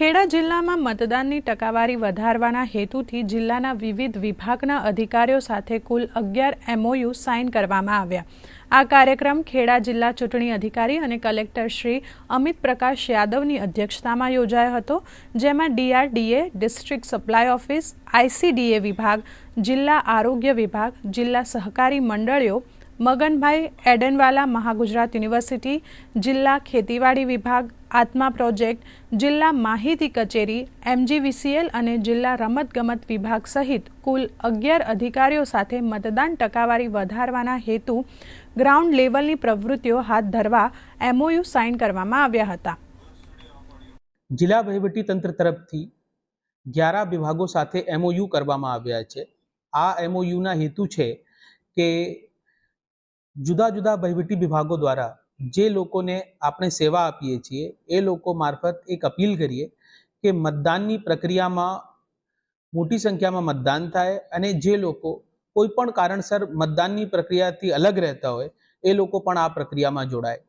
ખેડા જિલ્લામાં મતદાનની ટકાવારી વધારવાના હેતુથી જિલ્લાના વિવિધ વિભાગના અધિકારીઓ સાથે કુલ અગિયાર એમઓયુ સાઇન કરવામાં આવ્યા. આ કાર્યક્રમ ખેડા જિલ્લા ચૂંટણી અધિકારી અને કલેક્ટર શ્રી અમિત પ્રકાશ યાદવની અધ્યક્ષતામાં યોજાયો હતો, જેમાં DRDA district supply office ICDA વિભાગ, જિલ્લા આરોગ્ય વિભાગ, જિલ્લા સહકારી મંડળીઓ મગનભાઈ એડનવાલા મહાગુજરાત યુનિવર્સિટી, જિલ્લા ખેતીવાડી વિભાગ, આત્મા પ્રોજેક્ટ, જિલ્લા માહિતી કચેરી, એમજીવીસીએલ અને જિલ્લા રમતગમત વિભાગ સહિત કુલ અગિયાર અધિકારીઓ સાથે મતદાન ટકાવારી વધારવાના હેતુ ગ્રાઉન્ડ લેવલની પ્રવૃત્તિઓ હાથ ધરવા એમઓયુ સાઇન કરવામાં આવ્યા હતા. જિલ્લા તંત્ર તરફથી ગ્યારા વિભાગો સાથે એમઓયુ કરવામાં આવ્યા છે. આ એમઓયુના હેતુ છે કે જુદા જુદા વહીવટી વિભાગો દ્વારા જે લોકોને આપણે સેવા આપીએ છીએ, એ લોકો મારફત એક અપીલ કરીએ કે મતદાનની પ્રક્રિયામાં મોટી સંખ્યામાં મતદાન થાય અને જે લોકો કોઈ પણ કારણસર મતદાનની પ્રક્રિયાથી અલગ રહેતા હોય, એ લોકો પણ આ પ્રક્રિયામાં જોડાય.